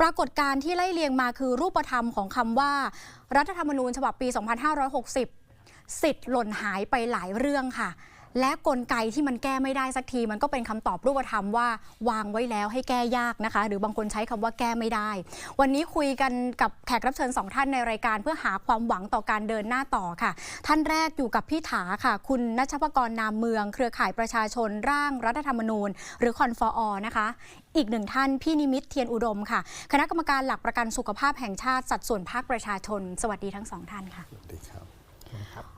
ปรากฏการที่ไล่เรียงมาคือรูปธรรมของคำว่า รัฐธรรมนูญฉบับปี 2560 สิทธิ์หล่นหายไปหลายเรื่องค่ะ และกลไกที่มันแก้ไม่ได้สักที มันก็เป็นคำตอบรูปธรรมว่าวางไว้แล้วให้แก้ยากนะคะ หรือบางคนใช้คำว่าแก้ไม่ได้ วันนี้คุยกันกับแขกรับเชิญสองท่านในรายการเพื่อหาความหวังต่อการเดินหน้าต่อค่ะ ท่านแรกอยู่กับพี่ถาค่ะ คุณนัชพกรนามเมือง เครือข่ายประชาชนร่างรัฐธรรมนูญ หรือคอนฟออนะคะอีกหนึ่งท่านพี่นิมิตเทียนอุดมค่ะ คณะกรรมการหลักประกันสุขภาพแห่งชาติสัดส่วนภาคประชาชน สวัสดีทั้งสองท่านค่ะสวัสดีครับ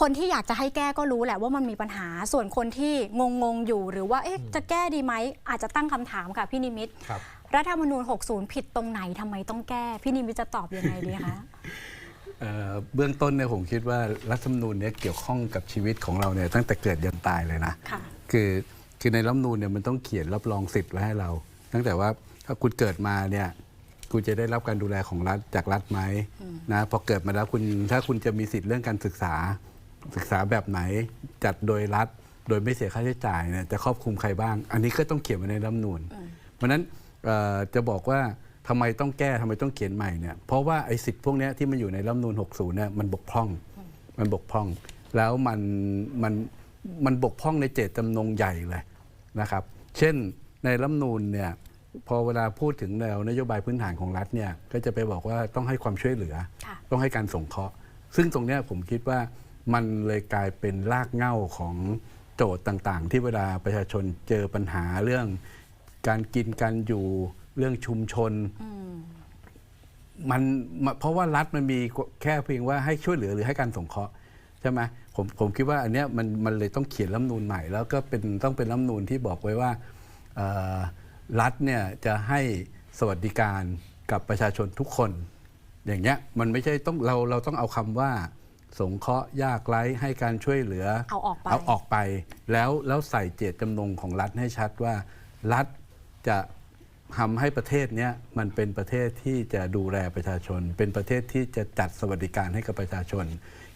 คนที่อยากจะให้แก้ก็รู้แหละว่ามันมีปัญหา ส่วนคนที่งงๆอยู่หรือว่าเอ๊ะจะแก้ดีไหมอาจจะตั้งคำถามค่ะพี่นิมิตครับรัฐธรรมนูญ 60 ผิดตรงไหนทำไมต้องแก้ พี่นิมิตจะตอบยังไงดีคะเอ่อเบื้องต้นเนี่ยผมคิดว่ารัฐธรรมนูญเนี่ยเกี่ยวข้องกับชีวิตของเราเนี่ยตั้งแต่เกิดยันตายเลยนะค่ะคือคือในรัฐธรรมนูญเนี่ยมันต้องเขียนรับรองสิทธิ์ไว้ให้เรา ตั้งแต่ว่าถ้าคุณเกิดมาเนี่ยคุณจะได้รับการดูแลของรัฐจากรัฐไหมนะพอเกิดมาแล้วคุณถ้าคุณจะมีสิทธิ์เรื่องการศึกษา ศึกษาแบบไหนจัดโดยรัฐ โดยไม่เสียค่าใช้จ่ายเนี่ยจะครอบคลุมใครบ้าง อันนี้ก็ต้องเขียนไว้ในรัฐธรรมนูญเพราะฉะนั้นเอ่อจะบอกว่าทำไมต้องแก้ทำไมต้องเขียนใหม่เนี่ยเพราะว่าไอ้สิทธิ์พวกเนี้ยที่มันอยู่ในรัฐธรรมนูญ60เนี่ยมันบกพร่องมันบกพร่อง แล้วมันมันมันบกพร่องในเจตจำนงใหญ่เลยนะครับ เช่นในรัฐธรรมนูญเนี่ยพอเวลาพูดถึงแนวนโยบายพื้นฐานของรัฐเนี่ยก็จะไปบอกว่าต้องให้ความช่วยเหลือค่ะต้องให้การสงเคราะห์ ซึ่งตรงเนี้ยผมคิดว่า มันเลยกลายเป็นรากเหง้าของโจทย์ต่างๆ ที่เวลาประชาชนเจอปัญหาเรื่องการกินการอยู่เรื่องชุมชนมันมเพราะว่ารัฐมันมีแค่เพียงว่าให้ช่วยเหลือหรือให้การสงเคราะห์ใช่ไหมผมผมคิดว่าอันเนี้ยมันมันเลยต้องเขียนรัฐมนูญใหม่ แล้วก็เป็นต้องเป็นรัฐมนูญที่บอกไว้ว่ารัฐเนี่ยจะให้สวัสดิการกับประชาชนทุกคน อย่างเงี้ยมันไม่ใช่ต้องเราเราต้องเอาคำว่า สงเคราะห์ยากไร้ให้การช่วยเหลือเอาออกไป เอาออกไป แล้วแล้วใส่เจตจำนงของรัฐให้ชัดว่า รัฐจะทำให้ประเทศเนี้ยมันเป็นประเทศที่จะดูแลประชาชน เป็นประเทศที่จะจัดสวัสดิการให้กับประชาชน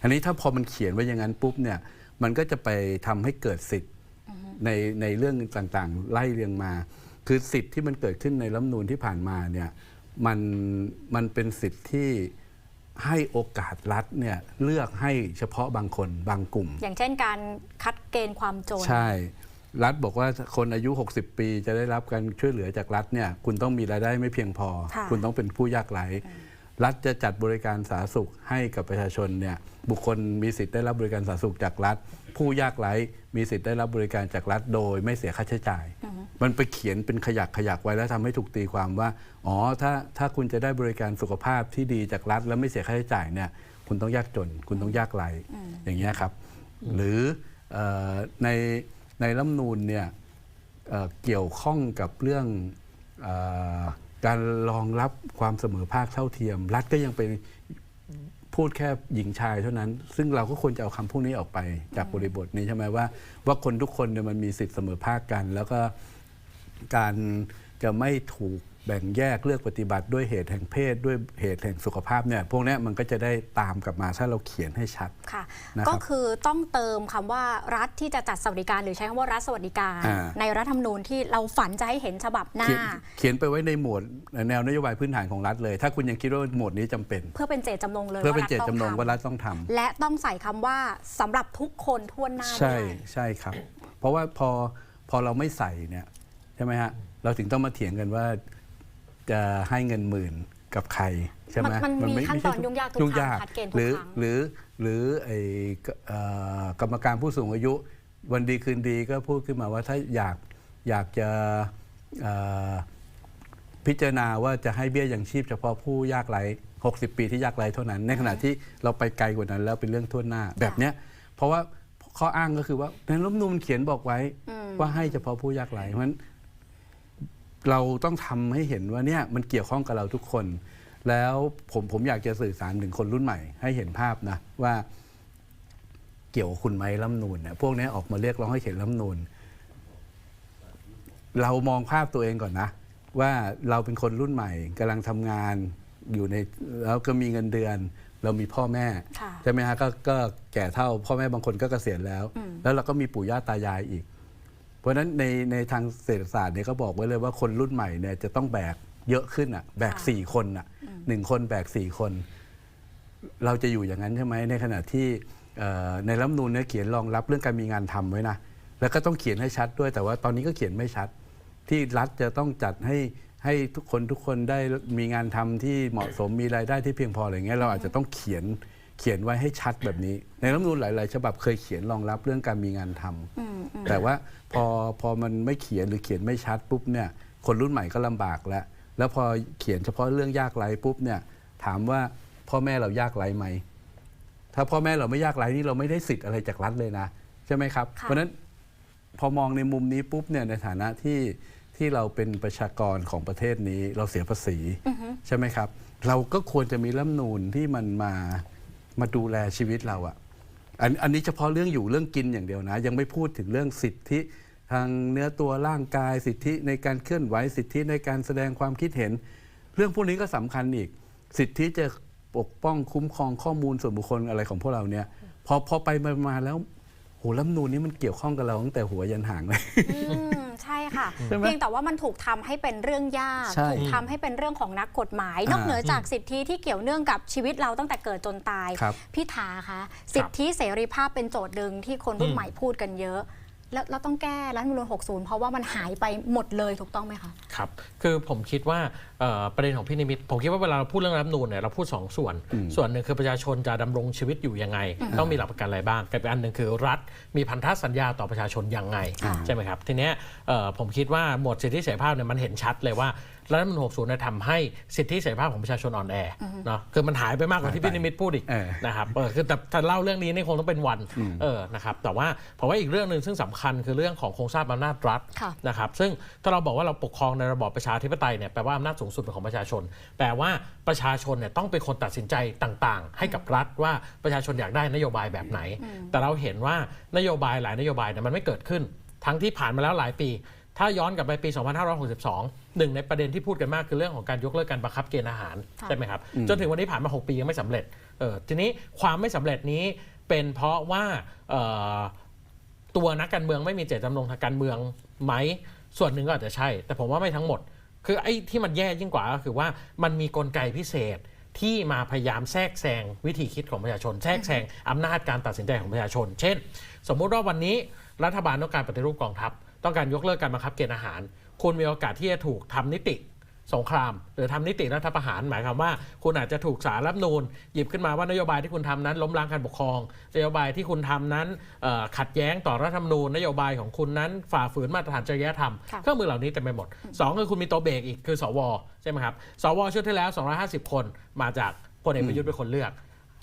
อันนี้ถ้าพอมันเขียนไว้อย่างนั้นปุ๊บเนี่ยมันก็จะไปทำให้เกิดสิทธิ์ในในเรื่องต่างๆ ไล่เรียงมา คือสิทธิ์ที่มันเกิดขึ้นในรัฐธรรมนูญที่ผ่านมาเนี่ยมันมันเป็นสิทธิ์ที่ ให้โอกาสรัฐเนี่ยเลือกให้เฉพาะบางคนบางกลุ่ม อย่างเช่นการคัดเกณฑ์ความจน ใช่ รัฐบอกว่าคนอายุ 60 ปีจะได้รับการช่วยเหลือจากรัฐเนี่ยคุณต้องมีรายได้ไม่เพียงพอ ค่ะ คุณต้องเป็นผู้ยากไร้ รัฐจะจัดบริการสาธารณสุขให้กับประชาชนเนี่ยบุคคลมีสิทธิ์ได้รับบริการสาธารณสุขจากรัฐ ผู้ยากไร้มีสิทธิ์ได้รับบริการจากรัฐ โดยไม่เสียค่าใช้จ่าย มันไปเขียนเป็นขยักขยักไว้แล้วทำให้ถูกตีความว่าอ๋อถ้าถ้าคุณจะได้บริการสุขภาพที่ดีจากรัฐ แล้วไม่เสียค่าใช้จ่ายเนี่ยคุณต้องยากจน คุณต้องยากไร้อย่างเงี้ยครับ หรืออในในรัฐมนูญเนี่ยเเกี่ยวข้องกับเรื่องอ การรองรับความเสมอภาคเท่าเทียม รัฐก็ยังไปพูดแค่หญิงชายเท่านั้น ซึ่งเราก็ควรจะเอาคำพวกนี้ออกไปจากบริบทนี้ใช่ไหมว่า ว่าคนทุกคนเนี่ยมันมีสิทธิเสมอภาคกัน แล้วก็การจะไม่ถูก แบ่งแยกเลือกปฏิบัติด้วยเหตุแห่งเพศ ด้วยเหตุแห่งสุขภาพเนี่ยพวกเนี้ยมันก็จะได้ตามกลับมาถ้าเราเขียนให้ชัดค่ะนะครับก็คือต้องเติมคำว่ารัฐที่จะจัดสวัสดิการหรือใช้คำว่ารัฐสวัสดิการอ่าในรัฐธรรมนูญที่เราฝันจะให้เห็นฉบับหน้าเขียนเขียนไปไว้ในหมวดแนวนโยบายพื้นฐานของรัฐเลย ถ้าคุณยังคิดว่าหมวดนี้จำเป็น เพื่อเป็นเจตจำนงเลยเพื่อเป็นว่าเจตรัฐจำนงต้องว่าทำรัฐต้องทำและต้องใส่คำว่าสำหรับทุกคนทั่วหน้าใช่ด้วยใช่ครับ เพราะว่าพอพอเราไม่ใส่เนี่ยใช่ไหมฮะเราถึงต้องมาเถียงกันว่า จะให้เงินหมื่นกับใครใช่ไหมมันมันมีขั้นตอนไใช่ยุ่งยากทุกยุ่งครั้งยากคัดเกณฑ์ทุหกรือครั้งหรือหรือไอ้กเอ่อกรรมการผู้สูงอายุ วันดีคืนดีก็พูดขึ้นมาว่าถ้าอยากอยากจะเอ่อพิจารณาว่าจะให้เบี้ยยังชีพเฉพาะผู้ยากไร้60 ปีที่ยากไร้เท่านั้น ในขณะที่เราไปไกลกว่านั้นแล้วเป็นเรื่องทั่วหน้าแบบเนี้ยเพราะว่าข้ออ้างก็คือว่าในรัฐธรรมนูญมันเขียนบอกไว้ว่าให้เฉพาะผู้ยากไร้เพราะฉะนั้น เราต้องทำให้เห็นว่าเนี่ยมันเกี่ยวข้องกับเราทุกคน แล้วผมผมอยากจะสื่อสารถึงคนรุ่นใหม่ ให้เห็นภาพนะว่าเกี่ยวกับคุณไหมรัฐธรรมนูนเนี่ยพวกนี้ออกมาเรียกร้องให้เขียนรัฐธรรมนูนเรามองภาพตัวเองก่อนนะ ว่าเราเป็นคนรุ่นใหม่กำลังทำงานอยู่ในแล้วก็มีเงินเดือน เรามีพ่อแม่ค่ะใช่ไหมฮะก็ก็แก่เท่า พ่อแม่บางคนก็เกษียณแล้ว แล้วเราก็มีปู่ย่าตายายอีก เพราะฉะนั้นในในทางเศรษฐศาสตร์เนี่ยก็บอกไว้เลยว่าคนรุ่นใหม่เนี่ยจะต้องแบกเยอะขึ้นอะแบกค่ะสี่คนอะหนึ่งคนแบกสี่คน เราจะอยู่อย่างนั้นใช่ไหมในขณะที่เอ่อในรัฐธรรมนูญเนี่ยเขียนรองรับเรื่องการมีงานทำไว้นะแล้วก็ต้องเขียนให้ชัดด้วย แต่ว่าตอนนี้ก็เขียนไม่ชัด ที่รัฐจะต้องจัดให้ให้ทุกคนทุกคนได้มีงานทำที่เหมาะสมมีรายได้ที่เพียงพออะไรเงี้ยเราอาจจะต้องเขียน เขียนไว้ให้ชัดแบบนี้ ในรัฐธรรมนูญหลาย ๆ ฉบับเคยเขียนรองรับเรื่องการมีงานทำอืมอืมแต่ว่าพอพอมันไม่เขียนหรือเขียนไม่ชัดปุ๊บเนี่ยคนรุ่นใหม่ก็ลำบากแล้ว แล้วพอเขียนเฉพาะเรื่องยากไร้ปุ๊บเนี่ยถามว่าพ่อแม่เรายากไร้ไหม ถ้าพ่อแม่เราไม่ยากไร้นี่เราไม่ได้สิทธิ์อะไรจากรัฐเลยนะใช่ไหมครับ ค่ะ เพราะฉะนั้นพอมองในมุมนี้ปุ๊บเนี่ยในฐานะที่ที่เราเป็นประชากรของประเทศนี้เราเสียภาษี อือฮึ ใช่ไหมครับ เราก็ควรจะมีรัฐธรรมนูนที่มันมา มาดูแลชีวิตเราอะอันอันนี้เฉพาะเรื่องอยู่เรื่องกินอย่างเดียวนะ ยังไม่พูดถึงเรื่องสิทธิทางเนื้อตัวร่างกายสิทธิในการเคลื่อนไหวสิทธิในการแสดงความคิดเห็น เรื่องพวกนี้ก็สำคัญอีก สิทธิจะปกป้องคุ้มครองข้อมูลส่วนบุคคลอะไรของพวกเราเนี่ยพอพอไปมามาแล้วโหรัฐมนูนนี้มันเกี่ยวข้องกับเราตั้งแต่หัวยันหางเลย ใช่ค่ะ ใช่ไหมเพียงแต่ว่ามันถูกทำให้เป็นเรื่องยาก ใช่ ถูกทำให้เป็นเรื่องของนักกฎหมายอ่านนอกเหนือจากสิทธิที่เกี่ยวเนื่องกับชีวิตเราตั้งแต่เกิดจนตาย ครับ พี่ถาคะสิทธิเสรีภาพเป็นโจทย์หนึ่งที่คนรุ่นใหม่พูดกันเยอะ แล้วเราต้องแก้รัฐธรรมนูญ60 เพราะว่ามันหายไปหมดเลยถูกต้องไหมคะ ครับ คือผมคิดว่าเอ่อประเด็นของพี่นิมิต ผมคิดว่าเวลาเราพูดเรื่องรัฐธรรมนูญเนี่ยเราพูด 2 ส่วน ส่วนหนึ่งคือประชาชนจะดำรงชีวิตอยู่ยังไง ต้องมีหลักประกันอะไรบ้างกับอีกอันหนึ่งคือรัฐมีพันธสัญญาต่อประชาชนยังไงค่ะใช่ไหมครับ ทีเนี้ยเอ่อผมคิดว่าหมวดสิทธิเสรีภาพเนี่ยมันเห็นชัดเลยว่า รัฐธรรมนูญ60เนี่ยทำให้สิทธิเสรีภาพของประชาชนอ่อนแอเนาะคือมันหายไปมากกว่าที่หายไปพี่นิมิตพูดอีกเออนะครับเออคือแต่ถ้าเล่าเรื่องนี้นี่คงต้องเป็นวันเออนะครับแต่ว่าผมว่าอีกเรื่องหนึ่งซึ่งสำคัญคือเรื่องของโครงสร้างอำนาจรัฐค่ะนะครับซึ่งถ้าเราบอกว่าเราปกครองในระบอบประชาธิปไตยเนี่ยแปลว่าอำนาจสูงสุดเป็นของประชาชน แปลว่าประชาชนเนี่ยต้องเป็นคนตัดสินใจต่างๆ ให้กับรัฐว่าประชาชนอยากได้นโยบายแบบไหน แต่เราเห็นว่านโยบายหลายนโยบายเนี่ยมันไม่เกิดขึ้น ทั้งที่ผ่านมาแล้วหลายปี ถ้าย้อนกลับไปปี 2562 หนึ่งในประเด็นที่พูดกันมากคือเรื่องของการยกเลิกการบังคับเกณฑ์อาหารค่ะใช่ไหมครับ จนถึงวันนี้ผ่านมา 6 ปียังไม่สำเร็จเออทีนี้ความไม่สำเร็จนี้เป็นเพราะว่าเอ่อตัวนักการเมืองไม่มีเจตจำนงทางการเมืองไหม ส่วนหนึ่งก็อาจจะใช่ แต่ผมว่าไม่ทั้งหมด คือไอ้ที่มันแย่ยิ่งกว่าก็คือว่ามันมีกลไกพิเศษที่มาพยายามแทรกแซงวิธีคิดของประชาชน แทรกแซงอำนาจการตัดสินใจของประชาชน เช่น สมมุติว่าวันนี้รัฐบาลต้องการปฏิรูปกองทัพ ต้องการยกเลิกการบังคับเกณฑ์อาหาร คุณมีโอกาสที่จะถูกทำนิติสงคราม หรือทำนิติรัฐประหารหมายความว่า คุณอาจจะถูกสารรัฐธรรมนูญหยิบขึ้นมาว่านโยบายที่คุณทำนั้น ล้มล้างการปกครอง นโยบายที่คุณทำนั้นเอ่อขัดแย้งต่อรัฐธรรมนูญนโยบายของคุณนั้นฝ่าฝืนมาตรฐานจริยธรรมค่ะเครื่องมือเหล่านี้เต็มไปหมดสองคือคุณมีตัวเบรกอีกคือสวใช่ไหมครับสวชุดที่แล้ว 250 คนมาจากพลเอกประยุทธ์เป็นคนเลือก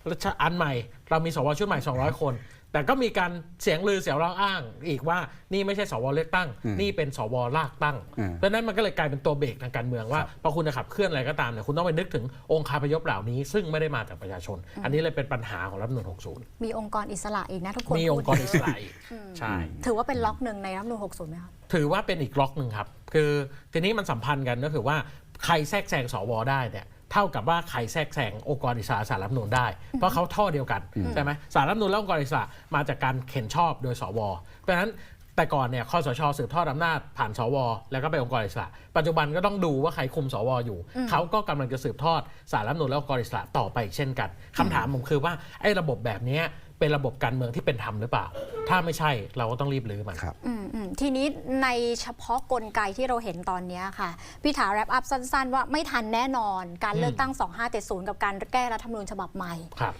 แล้วอันใหม่เรามีสวชุดใหม่ 200 คน แต่ก็มีการเสียงลือเสียงร้องอ้างอีกว่านี่ไม่ใช่สวเลือกตั้ง นี่เป็นสวลากตั้งอืมเพราะฉะนั้นมันก็เลยกลายเป็นตัวเบรกทางการเมืองว่าพอคุณจะขับเคลื่อนอะไรก็ตามเนี่ยคุณต้องไปนึกถึงองค์คาพยพเหล่านี้ ซึ่งไม่ได้มาจากประชาชน อันนี้เลยเป็นปัญหาของรัฐธรรมนูญ60 มีองค์กรอิสระอีกนะทุกคนมีองค์กรพูดอิสระอีกใช่ถือว่าเป็นล็อกหนึ่งในรัฐธรรมนูญ60ไหมคะถือว่าเป็นอีกล็อกหนึ่งครับคือทีนี้มันสัมพันธ์กันก็คือว่าใครแทรกแซงสวได้เนี่ย เท่ากับว่าใครแทรกแซงองค์กรอิสระสารรัฐธรรมนูญได้ เพราะเขาท่อเดียวกันใช่ไหมสารรัฐธรรมนูญและองค์กรอิสระมาจากการเข็นชอบโดยสวเพราะฉะนั้นแต่ก่อนเนี่ยคอสชสืบทอดอำนาจผ่านสว แล้วก็ไปองค์กรอิสระ ปัจจุบันก็ต้องดูว่าใครคุมสวอยู่ เขาก็กำลังจะสืบทอดสารรัฐธรรมนูญและองค์กรอิสระต่อไปอีกเช่นกันคำถามผมคือว่าไอ้ระบบแบบเนี้ย เป็นระบบการเมืองที่เป็นธรรมหรือเปล่า ถ้าไม่ใช่เราก็ต้องรีบรื้อมัน ครับ อืมอืมทีนี้ในเฉพาะกลไกที่เราเห็นตอนเนี้ยค่ะ พี่ถาแรปอัพสั้นๆ ว่าไม่ทันแน่นอน การเลือกตั้ง 2570 กับการแก้รัฐธรรมนูญฉบับใหม่ ครับ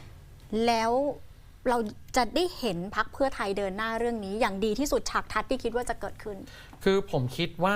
แล้วเราจะได้เห็นพักเพื่อไทยเดินหน้าเรื่องนี้ อย่างดีที่สุดฉากทัดที่คิดว่าจะเกิดขึ้น คือผมคิดว่า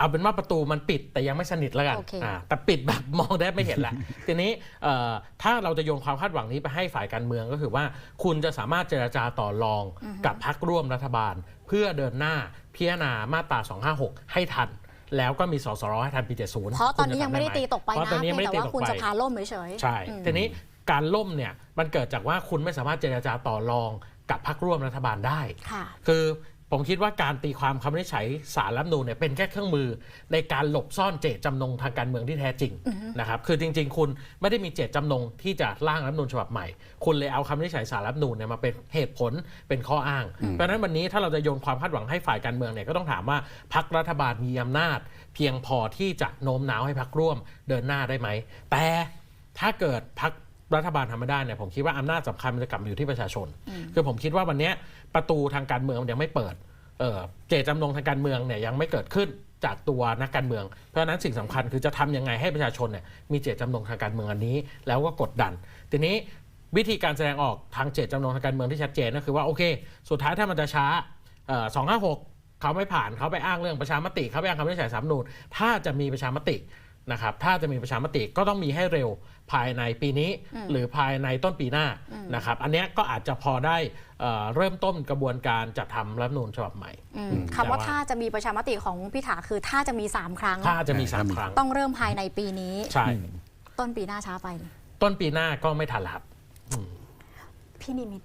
เอาเป็นว่าประตูมันปิดแต่ยังไม่สนิทแล้วกันโอเคอ่าแต่ปิดแบบมองได้ไม่เห็นแหละ ทีนี้เอ่อถ้าเราจะโยนความคาดหวังนี้ไปให้ฝ่ายการเมืองก็คือว่า คุณจะสามารถเจรจาต่อรองกับพักร่วมรัฐบาล เพื่อเดินหน้าพิจารณามาตรา 256 ให้ทันแล้วก็มีสสรให้ทันปี 70 เพราะตอนนี้ยังไม่ได้ตีตกไปเพราะนะตอนนี้เพียไม่งได้แต่ตีว่าตกคุณไปจะพาล่มเฉยๆใช่อืมทีนี้การล่มเนี่ยมันเกิดจากว่าคุณไม่สามารถเจรจาต่อรองกับพรรคร่วมรัฐบาลได้ค่ะคือ ผมคิดว่าการตีความคำวินิจฉัยสารรัฐธรรมนูญเนี่ยเป็นแค่เครื่องมือในการหลบซ่อนเจตจำนงทางการเมืองที่แท้จริงนะครับคือจริง ๆ คุณไม่ได้มีเจตจำนงที่จะร่างรัฐธรรมนูญฉบับใหม่ คุณเลยเอาคำวินิจฉัยสารรัฐธรรมนูญเนี่ยมาเป็นเหตุผลเป็นข้ออ้าง เพราะฉะนั้นวันนี้ถ้าเราจะโยนความคาดหวังให้ฝ่ายการเมืองเนี่ยก็ต้องถามว่าพรรครัฐบาลมีอำนาจ เพียงพอที่จะโน้มน้าวให้พักร่วมเดินหน้าได้ไหมแต่ถ้าเกิดพักรั ฐบาลทำไม่ได้เนี่ยผมคิดว่าอำนาจสำคัญมันจะกลับมาอยู่ที่ประชาชน คือผมคิดว่าวันเนี้ยประตูทางการเมืองมันยังไม่เปิดเอ่อเจตจำนงทางการเมืองเนี่ยยังไม่เกิดขึ้นจากตัวนักการเมือง เพราะฉะนั้นสิ่งสำคัญคือจะทำยังไงให้ประชาชนเนี่ยมีเจตจำนงทางการเมืองอันนี้ แล้วก็กดดัน ทีนี้วิธีการแสดงออกทางเจตจำนงทางการเมืองที่ชัดเจนก็คือว่าโอเค สุดท้ายถ้ามันจะช้าสองห้าหกเขาไม่ผ่านเขาไปอ้างเรื่องประชามติเขาไปอ้างคำวินิจฉัยสามนูนถ้าจะมีประชามติ นะครับถ้าจะมีประชามติก็ต้องมีให้เร็วภายในปีนี้ หรือภายในต้นปีหน้านะครับอันเนี้ยก็อาจจะพอได้เอ่อเริ่มต้นกระบวนการจัดทำรัฐธรรมนูญฉบับใหม่อืมคำว่าแต่ว่าถ้าจะมีประชามติของพิธาคือถ้าจะมี 3 ครั้ง ถ้าจะมีสามถ้ามีครั้ง ต้องเริ่มภายในปีนี้ใช่ต้นปีหน้าช้าไป ต้นปีหน้าก็ไม่ทันแล้วครับพี่นิมิต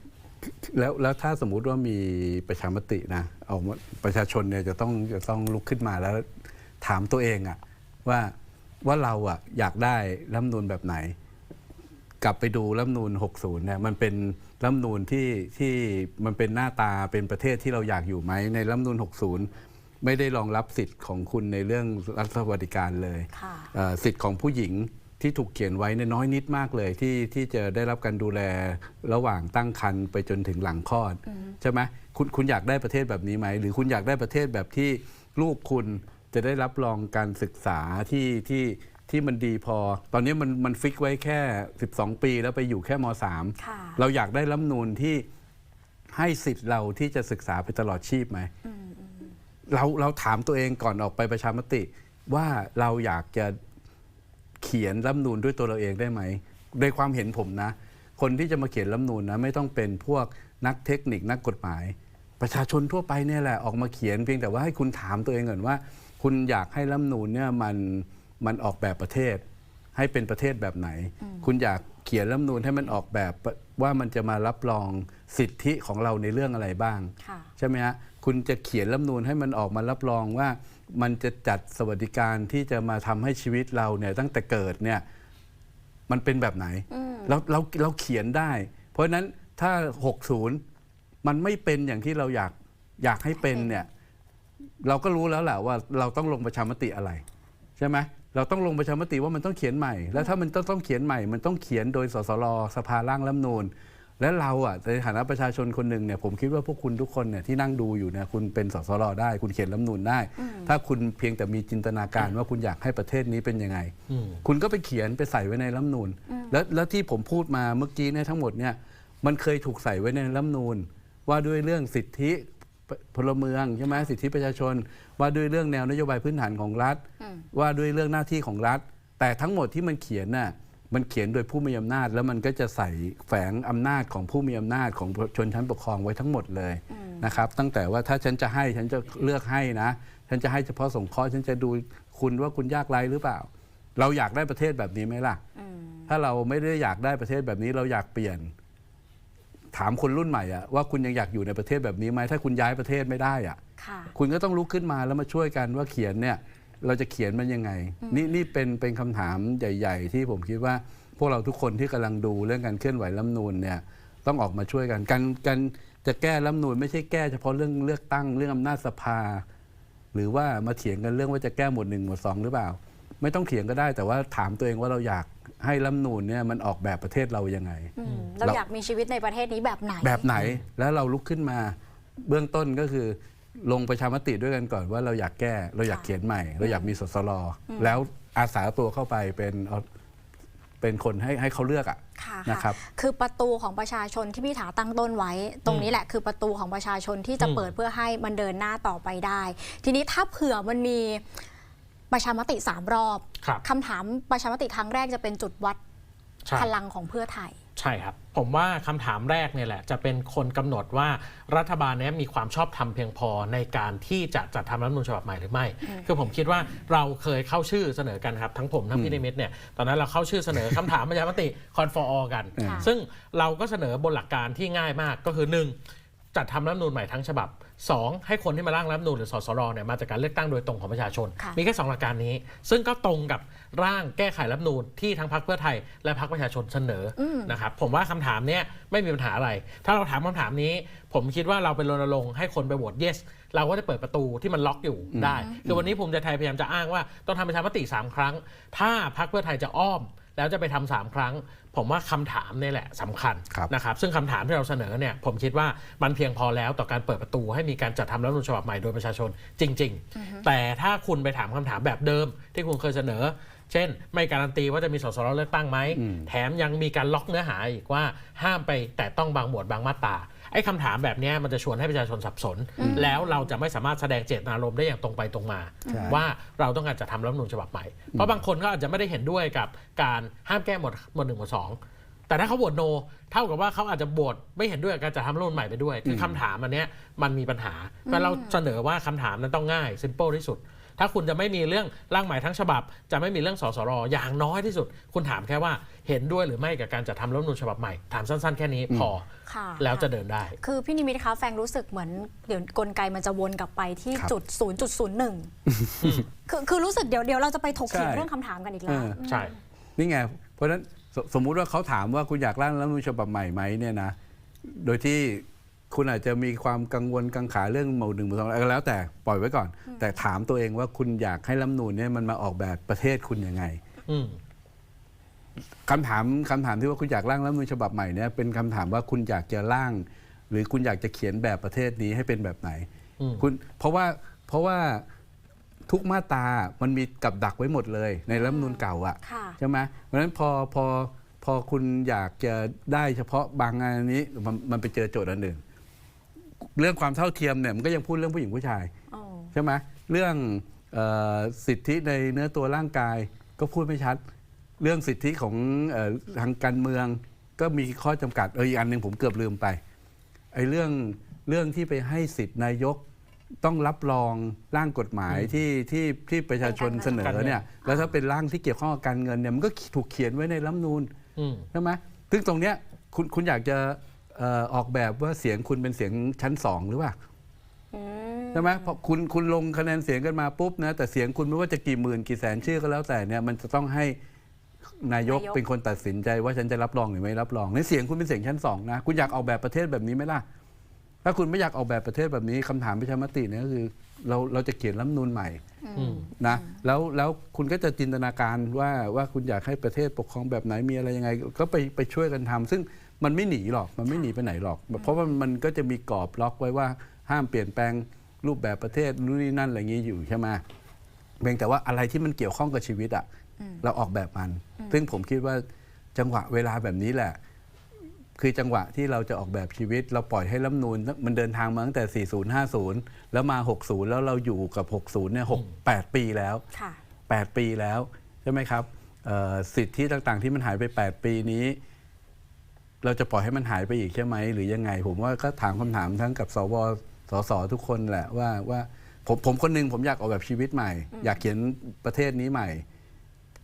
แล้วแล้วถ้าสมมุติว่ามีประชามตินะออกมาประชาชนเนี่ยจะต้องจะต้องลุกขึ้นมาแล้วถามตัวเองอะว่า ว่าเราอะอยากได้รัฐธรรมนูนแบบไหน กลับไปดูรัฐธรรมนูน60เนี่ยมันเป็นรัฐธรรมนูนที่ที่มันเป็นหน้าตาเป็นประเทศที่เราอยากอยู่ไหมในรัฐธรรมนูน60 ไม่ได้รองรับสิทธิ์ของคุณในเรื่องรัฐสวัสดิการเลยค่ะเอ่อสิทธิ์ของผู้หญิงที่ถูกเขียนไว้เนี่ยน้อยนิดมากเลยที่ที่จะได้รับการดูแลระหว่างตั้งครรภ์ไปจนถึงหลังคลอดใช่ไหมคุณคุณอยากได้ประเทศแบบนี้ไหม หรือคุณอยากได้ประเทศแบบที่ลูกคุณ จะได้รับรองการศึกษาที่ที่ที่มันดีพอ ตอนนี้มันมันฟิกไว้แค่ 12 ปีแล้วไปอยู่แค่ม .3 ค่ะเราอยากได้รัฐธรรมนูนที่ให้สิทธิ์เราที่จะศึกษาไปตลอดชีพไหมเราเราถามตัวเองก่อนออกไปประชามติ ว่าเราอยากจะเขียนรัฐธรรมนูนด้วยตัวเราเองได้ไหมในความเห็นผมนะ คนที่จะมาเขียนรัฐธรรมนูนนะไม่ต้องเป็นพวกนักเทคนิคนักกฎหมาย ประชาชนทั่วไปเนี่ยแหละออกมาเขียนเพียงแต่ว่าให้คุณถามตัวเองก่อนว่า คุณอยากให้รัฐธรรมนูนเนี่ยมันมันออกแบบประเทศ ให้เป็นประเทศแบบไหน คุณอยากเขียนรัฐธรรมนูนให้มันออกแบบว่ามันจะมารับรองสิทธิของเราในเรื่องอะไรบ้างค่ะใช่ไหมฮะคุณจะเขียนรัฐธรรมนูนให้มันออกมารับรองว่ามันจะจัดสวัสดิการที่จะมาทำให้ชีวิตเราเนี่ยตั้งแต่เกิดเนี่ยมันเป็นแบบไหนเราเราเราเขียนได้ เพราะฉะนั้นถ้า 60 มันไม่เป็นอย่างที่เราอยากอยากให้เป็นเนี่ย เราก็รู้แล้วแหละว่าเราต้องลงประชามติอะไร ใช่ไหมเราต้องลงประชามติว่ามันต้องเขียนใหม่ แล้วถ้ามันต้องต้องเขียนใหม่ มันต้องเขียนโดยสสรสภาร่างรัฐธรรมนูญและเราอะในฐานะประชาชนคนหนึ่งเนี่ยผมคิดว่าพวกคุณทุกคนเนี่ยที่นั่งดูอยู่เนี่ยคุณเป็นสสรได้ คุณเขียนรัฐธรรมนูญได้ ถ้าคุณเพียงแต่มีจินตนาการว่าคุณอยากให้ประเทศนี้เป็นยังไงอืมคุณก็ไปเขียนไปใส่ไว้ในรัฐธรรมนูญแล้วแล้วที่ผมพูดมาเมื่อกี้เนี่ยทั้งหมดเนี่ยมันเคยถูกใส่ไว้ในรัฐธรรมนูญว่าด้วยเรื่องสิทธิ พลเมืองใช่ไหมสิทธิประชาชน ว่าด้วยเรื่องแนวนโยบายพื้นฐานของรัฐ ว่าด้วยเรื่องหน้าที่ของรัฐ แต่ทั้งหมดที่มันเขียนน่ะมันเขียนโดยผู้มีอำนาจ แล้วมันก็จะใส่แฝงอำนาจของผู้มีอำนาจของชนชั้นปกครองไว้ทั้งหมดเลยนะครับ ตั้งแต่ว่าถ้าฉันจะให้ฉันจะเลือกให้นะ ฉันจะให้เฉพาะสงเคราะห์ฉันจะดูคุณว่าคุณยากไร้หรือเปล่า เราอยากได้ประเทศแบบนี้ไหมล่ะถ้าเราไม่ได้อยากได้ประเทศแบบนี้เราอยากเปลี่ยน ถามคนรุ่นใหม่อะว่าคุณยังอยากอยู่ในประเทศแบบนี้ไหมถ้าคุณย้ายประเทศไม่ได้อะค่ะ คุณก็ต้องลุกขึ้นมาแล้วมาช่วยกันว่าเขียนเนี่ยเราจะเขียนมันยังไง นี่นี่เป็นเป็นคำถามใหญ่ ๆ ที่ผมคิดว่าพวกเราทุกคนที่กำลังดูเรื่องการเคลื่อนไหวรัฐธรรมนูนเนี่ยต้องออกมาช่วยกันการการจะแก้รัฐธรรมนูนไม่ใช่แก้เฉพาะเรื่องเลือกตั้งเรื่องอำนาจสภา หรือว่ามาเถียงกันเรื่องว่าจะแก้หมวดหนึ่งหมวดสองหรือเปล่า ไม่ต้องเถียงก็ได้แต่ว่าถามตัวเองว่าเราอยาก ให้รัฐธรรมนูนเนี่ยมันออกแบบประเทศเรายังไง อืมเราเราอยากมีชีวิตในประเทศนี้แบบไหน แบบไหนแล้วเราลุกขึ้นมาเบื้องต้นก็คือ ลงประชามติด้วยกันก่อนว่าเราอยากแก้เราอยากเขียนใหม่ เราอยากมีสสรแล้วอาสาตัวเข้าไปเป็นเอาเป็นคนให้ให้เขาเลือกอะค่ะนะครับ คือประตูของประชาชนที่พี่ถาตั้งต้นไว้ ตรงนี้แหละคือประตูของประชาชนที่จะอืมเปิดเพื่อให้มันเดินหน้าต่อไปได้ ทีนี้ถ้าเผื่อมันมี ประชามติสามรอบครับคำถามประชามติครั้งแรกจะเป็นจุดวัดใช่พลังของเพื่อไทย ใช่ครับ ผมว่าคำถามแรกเนี่ยแหละ จะเป็นคนกำหนดว่ารัฐบาลเนี้มีความชอบธรรมเพียงพอในการที่จะจัดทำรัฐธรรมนูญฉบับใหม่หรือไม่ คือผมคิดว่าเราเคยเข้าชื่อเสนอกันครับ ทั้งผมทั้งพี่นิมิตเนี่ยตอนนั้นเราเข้าชื่อเสนอคำถามประชามติคอนฟอร์กันค่ะซึ่งเราก็เสนอบนหลักการที่ง่ายมากก็คือ 1. จัดทำรัฐธรรมนูญใหม่ทั้งฉบับ สองให้คนที่มาร่างรัฐธรรมนูญหรือสสรเนี่ยมาจากการเลือกตั้งโดยตรงของประชาชน ค่ะ มีแค่สองหลักการนี้ ซึ่งก็ตรงกับร่างแก้ไขรัฐธรรมนูญที่ทั้งพรรคเพื่อไทยและพรรคประชาชนเสนออม นะครับผมว่าคำถามเนี้ยไม่มีปัญหาอะไร ถ้าเราถามคำถามนี้ ผมคิดว่าเราเป็นรณรงค์ให้คนไปโหวต yes เราก็จะเปิดประตูที่มันล็อกอยู่ได้คือวันนี้ภูมิใจไทยพยายามจะอ้างว่าต้องทำประชามติ3ครั้ง ถ้าพรรคเพื่อไทยจะอ้อม แล้วจะไปทำสามครั้ง ผมว่าคำถามนี่แหละสำคัญครับ นะครับซึ่งคำถามที่เราเสนอเนี่ยผมคิดว่ามันเพียงพอแล้วต่อการเปิดประตู ให้มีการจัดทำรัฐธรรมนูญฉบับใหม่โดยประชาชนจริง ๆ แต่ถ้าคุณไปถามคำถามแบบเดิม ที่คุณเคยเสนอ เช่น ไม่การันตีว่าจะมีสสรเลือกตั้งไหม แถมยังมีการล็อกเนื้อหาอีกว่าห้ามไปแต่ต้องบางหมวดบางมาตรา ไอ้คำถามแบบเนี้ยมันจะชวนให้ประชาชนสับสน แล้วเราจะไม่สามารถแสดงเจตนารมณ์ได้อย่างตรงไปตรงมาใช่ว่าเราต้องการจะทำรัฐธรรมนูญฉบับใหม่ เพราะบางคนก็อาจจะไม่ได้เห็นด้วยกับการห้ามแก้หมวดหมวดหนึ่งหมวดสองแต่ถ้าเขาโหวตโน เท่ากับว่าเขาอาจจะโหวตไม่เห็นด้วยกับการจัดทำรัฐธรรมนูญใหม่ไปด้วย คือคำถามอันเนี้ยมันมีปัญหาเพราะเราเสนอว่าคำถามนั้นต้องง่าย simple ที่สุด ถ้าคุณจะไม่มีเรื่องร่างใหม่ทั้งฉบับ จะไม่มีเรื่องสสรอย่างน้อยที่สุด คุณถามแค่ว่าเห็นด้วยหรือไม่กับการจัดทำรัฐธรรมนูญฉบับใหม่ถามสั้นๆ แค่นี้พอค่ะแล้วจะเดินได้ คือพี่นิมิตคะแฟงรู้สึกเหมือนเดี๋ยวกลไกมันจะวนกลับไปที่ครับ จุด0.01คือคือรู้สึกเดี๋ยวเดี๋ยวเราจะไปถกเถียงใช่ เรื่องคำถามกันอีกเอแล้ว อใช่ นี่ไง เพราะฉะนั้นสสมมุติว่าเขาถามว่าคุณอยากร่างรัฐธรรมนูญฉบับใหม่ไหมเนี่ยนะ โดยที่ คุณอาจจะมีความกังวลกังขาเรื่องหมู่หนึ่งหมู่สองอะไรก็แล้วแต่ปล่อยไว้ก่อน แต่ถามตัวเองว่าคุณอยากให้รัฐธรรมนูญเนี่ยมันมาออกแบบประเทศคุณยังไงอืมคำถามคำถามที่ว่าคุณอยากร่างรัฐธรรมนูญฉบับใหม่เนี่ยเป็นคำถามว่าคุณอยากจะร่าง หรือคุณอยากจะเขียนแบบประเทศนี้ให้เป็นแบบไหน อืม คุณเพราะว่าเพราะว่าทุกมาตรามันมีกับดักไว้หมดเลย ในรัฐธรรมนูญเก่าอะ ค่ะ ใช่ไหมเพราะฉะนั้นพอพอพอคุณอยากจะได้เฉพาะบางงานนี้มันมันไปเจอโจทย์อันหนึ่ง เรื่องความเท่าเทียมเนี่ยมันก็ยังพูดเรื่องผู้หญิงผู้ชายอ๋อใช่ไหมเรื่องเออสิทธิในเนื้อตัวร่างกายก็พูดไม่ชัด เรื่องสิทธิของเออทางการเมืองก็มีข้อจำกัดเอออีกอันหนึ่งผมเกือบลืมไปไอ้เรื่องเรื่องที่ไปให้สิทธินายกต้องรับรองร่างกฎหมายที่ที่ที่ประชาชนเสนอเนี่ยแล้วถ้าเป็นร่างที่เกี่ยวข้องกับการเงินเนี่ยมันก็ถูกเขียนไว้ในรัฐธรรมนูญ อืม ใช่ไหมซึ่งตรงเนี้ยคุณคุณอยากจะ เอ่อออกแบบว่าเสียงคุณเป็นเสียงชั้นสองหรือเปล่าอืม ใช่ไหมพอคุณคุณลงคะแนนเสียงกันมาปุ๊บนะแต่เสียงคุณไม่ว่าจะกี่หมื่นกี่แสนชื่อก็แล้วแต่เนี่ยมันจะต้องให้นายก เป็นคนตัดสินใจว่าฉันจะรับรองหรือไม่รับรองในเสียงคุณเป็นเสียงชั้นสองนะคุณอยากออกแบบประเทศแบบนี้ไหมล่ะถ้าคุณไม่อยากออกแบบประเทศแบบนี้คำถามประชามติเนี่ยก็คือเราเราจะเขียนรัฐธรรมนูญใหม่ อืม นะแล้วแล้วคุณก็จะจินตนาการว่าว่าคุณอยากให้ประเทศปกครองแบบไหนมีอะไรยังไง ก็ไปไปช่วยกันทำซึ่ง มันไม่หนีหรอกมันไม่หนีไปไหนหรอก เพราะว่ามันก็จะมีกรอบล็อกไว้ว่าห้ามเปลี่ยนแปลงรูปแบบประเทศนู่นนี่นั่นอะไรอย่างนี้อยู่ใช่ไหมเพียงแต่ว่าอะไรที่มันเกี่ยวข้องกับชีวิตอะเราออกแบบมัน ซึ่งผมคิดว่าจังหวะเวลาแบบนี้แหละ คือจังหวะที่เราจะออกแบบชีวิต เราปล่อยให้รัฐธรรมนูนมันเดินทางมาตั้งแต่ 40 50 แล้วมา 60 แล้วเราอยู่กับ 60 เนี่ย 6 8 ปีแล้วค่ะ8ปีแล้ว ใช่ไหมครับเอ่อสิทธิต่างๆ ที่มันหายไป 8 ปีนี้ เราจะปล่อยให้มันหายไปอีกใช่ไหมหรือยังไง ผมว่าก็ถามคำถามทั้งกับสวสสทุกคนแหละว่าว่าผมผมคนหนึงผมอยากออกแบบชีวิตใหม่ อยากเขียนประเทศนี้ใหม่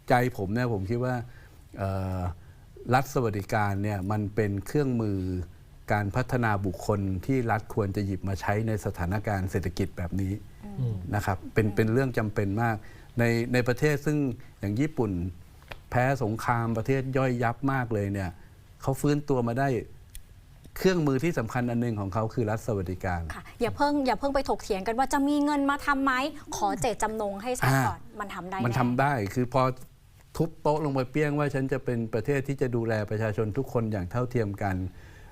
ใจผมเนี่ยผมคิดว่าเอ่อรัฐสวัสดิการเนี่ยมันเป็นเครื่องมือการพัฒนาบุคคลที่รัฐควรจะหยิบมาใช้ในสถานการณ์เศรษฐกิจแบบนี้อืมนะครับเป็นเป็นเรื่องจำเป็นมาก ในในประเทศซึ่งอย่างญี่ปุ่น แพ้สงครามประเทศย่อยยับมากเลยเนี่ย เขาฟื้นตัวมาได้เครื่องมือที่สำคัญอันหนึงของเขาคือรัฐสวัสดิการค่ะอย่าเพิ่งอย่าเพิ่งไปถกเถียงกันว่าจะมีเงินมาทำไหมขอเจตจำนงให้ชัดอ่าก่อนมันทำได้ มันแน่ทำได้คือพอทุบโต๊ะลงไปเปี้ยงว่าฉันจะเป็นประเทศที่จะดูแลประชาชนทุกคนอย่างเท่าเทียมกัน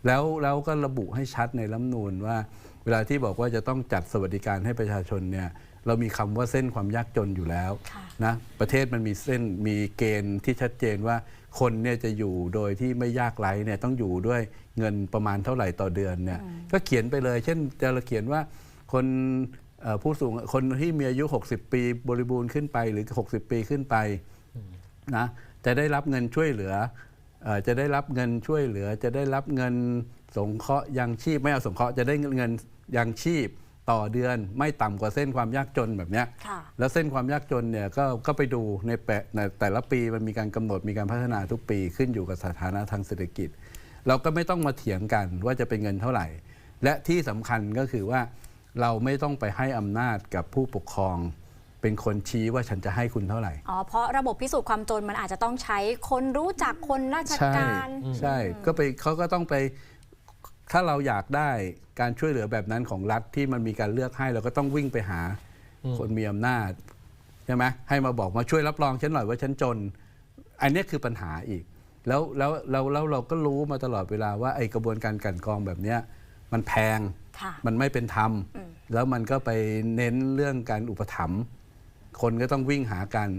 แล้วแล้วก็ระบุให้ชัดในรัฐธรรมนูญว่า เวลาที่บอกว่าจะต้องจัดสวัสดิการให้ประชาชนเนี่ยเรามีคำว่าเส้นความยากจนอยู่แล้วค่ะนะประเทศมันมีเส้นมีเกณฑ์ที่ชัดเจนว่า คนเนี่ยจะอยู่โดยที่ไม่ยากไร้เนี่ยต้องอยู่ด้วยเงินประมาณเท่าไหร่ต่อเดือนเนี่ยก็เขียนไปเลย เช่นจะเราเขียนว่าคนเอ่อผู้สูงคนที่มีอายุ 60 ปีบริบูรณ์ขึ้นไปหรือ 60 ปีขึ้นไปนะจะได้รับเงินช่วยเหลือเอ่อจะได้รับเงินช่วยเหลือ จะได้รับเงินสงเคราะห์ยังชีพไม่เอาสงเคราะห์จะได้เงินยังชีพ ต่อเดือนไม่ต่ำกว่าเส้นความยากจนแบบเนี้ยค่ะแล้วเส้นความยากจนเนี่ยก็ก็ไปดูในแปะในแต่ละปีมันมีการกำหนดมีการพัฒนาทุกปีขึ้นอยู่กับสถานะทางเศรษฐกิจ เราก็ไม่ต้องมาเถียงกันว่าจะเป็นเงินเท่าไหร่ และที่สำคัญก็คือว่าเราไม่ต้องไปให้อำนาจกับผู้ปกครอง เป็นคนชี้ว่าฉันจะให้คุณเท่าไหร่ อ๋อเพราะระบบพิสูจน์ความจนมันอาจจะต้องใช้คนรู้จักคนราชใช่การ ใช่ก็ไปเขาก็ต้องไป ถ้าเราอยากได้การช่วยเหลือแบบนั้นของรัฐที่มันมีการเลือกให้เราก็ต้องวิ่งไปหาคนมีอำนาจใช่ไหมให้มาบอกมาช่วยรับรองฉันหน่อยว่าฉันจน อันเนี้ยคือปัญหาอีก แล้วแล้วแล้วแล้วเราก็รู้มาตลอดเวลาว่าไอ้กระบวนการกลันกรองแบบเนี้ยมันแพงค่ะมันไม่เป็นธรรม แล้วมันก็ไปเน้นเรื่องการอุปถัมภ์คนก็ต้องวิ่งหากัน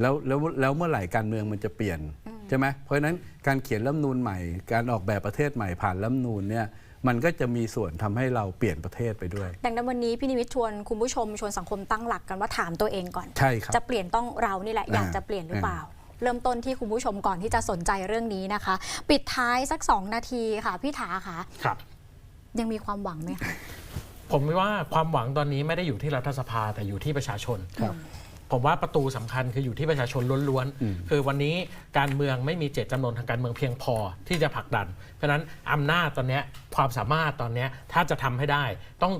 แล้วแล้วแล้วเมื่อไหร่การเมืองมันจะเปลี่ยน ใช่ไหมเพราะฉะนั้นการเขียนรัฐธรรมนูญใหม่ การออกแบบประเทศใหม่ผ่านรัฐธรรมนูญเนี่ยมันก็จะมีส่วนทำให้เราเปลี่ยนประเทศไปด้วย ดังนั้นวันนี้พี่นิมิตชวนคุณผู้ชมชวนสังคมตั้งหลักกันว่าถามตัวเองก่อนใช่ครับจะเปลี่ยนต้องเรานี่แหละอ่าอยากจะเปลี่ยนหรือเปล่า เริ่มต้นที่คุณผู้ชมก่อนที่จะสนใจเรื่องนี้นะคะ ปิดท้ายสัก 2 นาทีค่ะพี่ถาค่ะครับ ยังมีความหวังไหมคะผมว่าความหวังตอนนี้ไม่ได้อยู่ที่รัฐสภาแต่อยู่ที่ประชาชนครับ ผมว่าประตูสำคัญคืออยู่ที่ประชาชนล้วนๆ คือวันนี้การเมืองไม่มีเจตจำนวนทางการเมืองเพียงพอที่จะผลักดัน เพราะฉะนั้นอำนาจตอนเนี้ยความสามารถตอนเนี้ยถ้าจะทำให้ได้ต้อง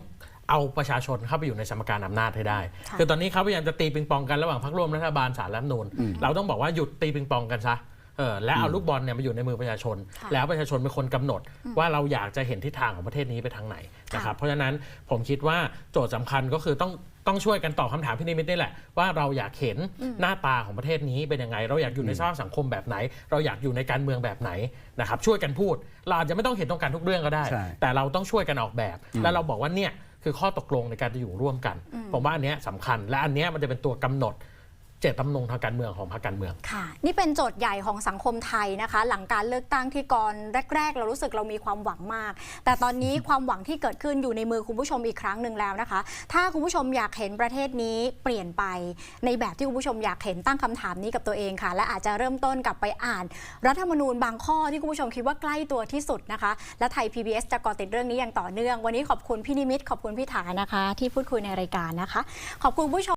เอาประชาชนเข้าไปอยู่ในสมการอำนาจให้ได้ค่ะคือตอนนี้เขาพยายามจะตีปิงปองกันระหว่างพรรคร่วมรัฐบาลสารรัฐธรรมนูนเราต้องบอกว่าหยุดตีปิงปองกันซะ เออและเอาลูกบอลเนี่ยมาอยู่ในมือประชาชนค่ะแล้วประชาชนเป็นคนกำหนด ว่าเราอยากจะเห็นทิศทางของประเทศนี้ไปทางไหนนะครับเพราะฉะนั้นผมคิดว่าโจทย์สำคัญก็คือต้องต้องช่วยกันตอบคำถามพี่นิมิตนี่แหละว่าเราอยากเห็นหน้าตาของประเทศนี้เป็นยังไง เราอยากอยู่ในสภาพสังคมแบบไหน เราอยากอยู่ในการเมืองแบบไหนนะครับช่วยกันพูด เราอาจจะไม่ต้องเห็นตรงกันทุกเรื่องก็ได้ใช่แต่เราต้องช่วยกันออกแบบ แล้วเราบอกว่าเนี่ยคือข้อตกลงในการจะอยู่ร่วมกัน ผมว่าอันเนี้ยสำคัญและอันเนี้ยมันจะเป็นตัวกำหนด เจตจำนงทางการเมืองของพรรคการเมือง ค่ะ นี่เป็นโจทย์ใหญ่ของสังคมไทยนะคะ หลังการเลือกตั้งที่ก่อนแรก ๆ เรารู้สึกเรามีความหวังมาก แต่ตอนนี้ความหวังที่เกิดขึ้นอยู่ในมือคุณผู้ชมอีกครั้งหนึ่งแล้วนะคะ ถ้าคุณผู้ชมอยากเห็นประเทศนี้เปลี่ยนไปในแบบที่คุณผู้ชมอยากเห็นตั้งคำถามนี้กับตัวเองค่ะ และอาจจะเริ่มต้นกลับไปอ่าน รัฐธรรมนูญบางข้อที่คุณผู้ชมคิดว่าใกล้ตัวที่สุดนะคะ และไทย PBS จะเกาะติดเรื่องนี้อย่างต่อเนื่อง วันนี้ขอบคุณพี่นิมิตขอบคุณพี่ถานะคะ ที่พูดคุยในรายการนะคะ ขอบคุณผู้ชม